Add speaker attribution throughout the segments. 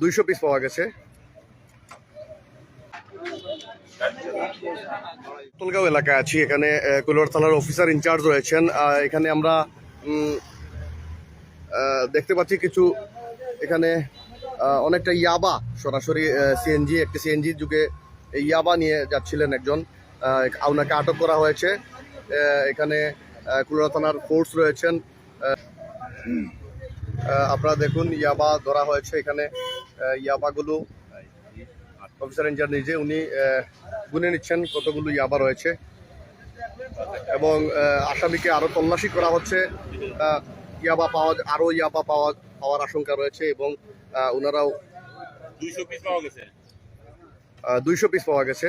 Speaker 1: দুইশো পিস পাওয়া গেছে। তোলগাঁও এলাকায় আছি, এখানে কুলোয়ার থানার অফিসার ইনচার্জ রয়েছেন। এখানে আমরা দেখতে পাচ্ছি কিছু, এখানে অনেকটা ইয়াবা সরাসরি সিএনজি একটি সিএনজি যুগে ইয়াবা নিয়ে যাচ্ছিলেন একজন। ওনাকে আটক করা হয়েছে। এখানে কুলোয়া থানার ফোর্স রয়েছেন। আপনারা দেখুন ইয়াবা ধরা হয়েছে এখানে। ইয়াবাগুলো অফিসার ইনচার্জ নিজে উনি গুনে নিচ্ছেন কতগুলো ইয়াবা রয়েছে। এবং আসামিকে আরও তল্লাশি করা হচ্ছে। ইয়াবা পাওয়া আরও ইয়াবা পাওয়া পাওয়ার আশঙ্কা রয়েছে এবং ওনারাও
Speaker 2: দুইশো পিস পাওয়া গেছে।
Speaker 1: দুইশো পিস পাওয়া গেছে।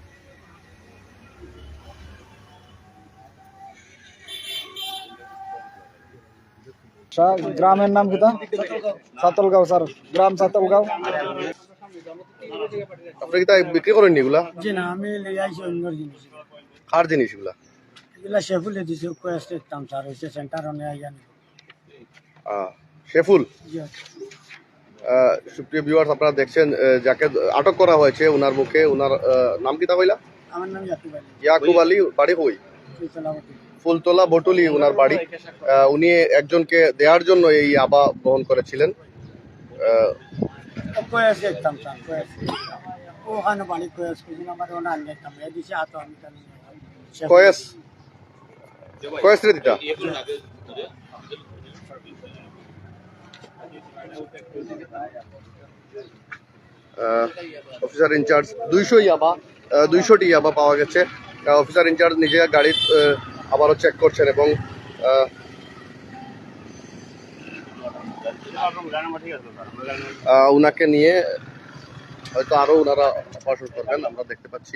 Speaker 3: স্যার গ্রামের নাম কিতা সাতলগাঁও স্যার। গ্রাম সাতলগাঁও।
Speaker 1: আপনি কি তাই বিক্রি করেননি এগুলা?
Speaker 3: জি না আমি লেগে আইছি অন্য জিনিস।
Speaker 1: কার জিনিস এগুলা?
Speaker 3: এগুলা শেফুলে দিছি কোয়েস্ট ইসলাম স্যার হয়েছে সেন্টার অনে আইয়ান
Speaker 1: আহ, শেফুল?
Speaker 3: জি
Speaker 1: আহ, সুপ্রিয় ভিউয়ার্স আপনারা দেখছেন যাকে আটক করা হয়েছে ওনার মুখে ওনার নাম কি তা হইলা
Speaker 3: আমার নাম ইয়াকুব আলী।
Speaker 1: ইয়াকুব আলী বাড়ি কই?
Speaker 3: চলাবতী।
Speaker 1: ফুলতলা বটুলি ওনার বাড়ি। উনি একজনকে দেওয়ার জন্য এই আবা বহন করেছিলেন। কয়েস কয়েস রে অফিসার ইনচার্জ। দুইশো ইয়াবা দুইশোটি ইয়াবা পাওয়া গেছে। অফিসার ইনচার্জ নিজে গাড়ি আহ, আবারও চেক করছেন এবং উনাকে নিয়ে হয়তো আরও ওনারা অপারেশন করবেন আমরা দেখতে পাচ্ছি।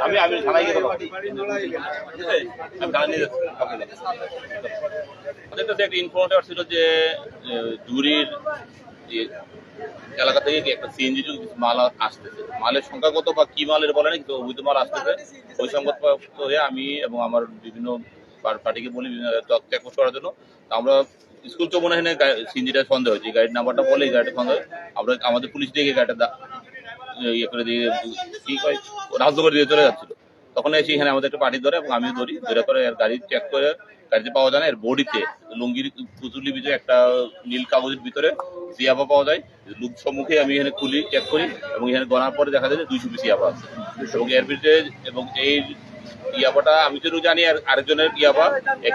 Speaker 2: আমি আমি থানায় গিয়ে আমি থানায় নিয়ে একটা ইনফরমেশন ছিল যে জুরির এলাকা থেকে একটা সিএনজি মাল আসতেছে। মালের সংখ্যা কত বা কি মালের বলে না কিন্তু অবৈধ মাল আসতেছে? ওই সংবাদ হয়ে আমি এবং আমার বিভিন্ন পার- পার্টিকে বলি, বিভিন্ন চেক করার জন্য। আমরা স্কুল চৌমনে এখানে সিএনজিটা সন্দেহ হয়েছে গাড়ির নাম্বারটা বলে গাড়িটা সন্দেহ আমরা, আমাদের পুলিশ দিয়ে গাড়িটা ইয়ে করে দিয়ে, কি রাজ্য করে দিয়ে চলে যাচ্ছিল। তখন এসে এখানে আমাদের একটা পার্টি ধরে এবং আমি ধরি, ধরে করে গাড়ি চেক করে, গাড়িতে পাওয়া যায় না, এর বডিতে লুঙ্গির পুতুলির ভিতরে একটা নীল কাগজের ভিতরে সিয়াপা পাওয়া যায়। লুক সম্মুখে আমি এখানে খুলি চেক করি এবং এখানে গণার পরে দেখা যায় যে দুইশো পিস ইয়াপা আছে। এবং এর ভিতরে, এবং এই ইয়াপাটা আমি যদি জানি আর আরেকজনের ইয়াবা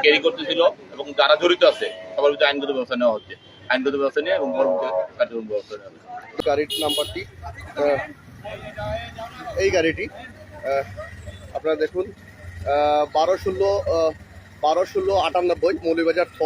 Speaker 2: ক্যারি করতেছিল এবং যারা জড়িত আছে, সবার ভিতরে আইনগত ব্যবস্থা নেওয়া হচ্ছে। আইনগত ব্যবস্থা নিয়ে এবং পরবর্তী কার্যক্রম ব্যবস্থা নেওয়া হচ্ছে।
Speaker 1: গাড়ির নাম্বারটি এই গাড়িটি আপনারা দেখুন বারো ষোলো বারো ষোলো আটানব্বই মৌলিবাজার ছ।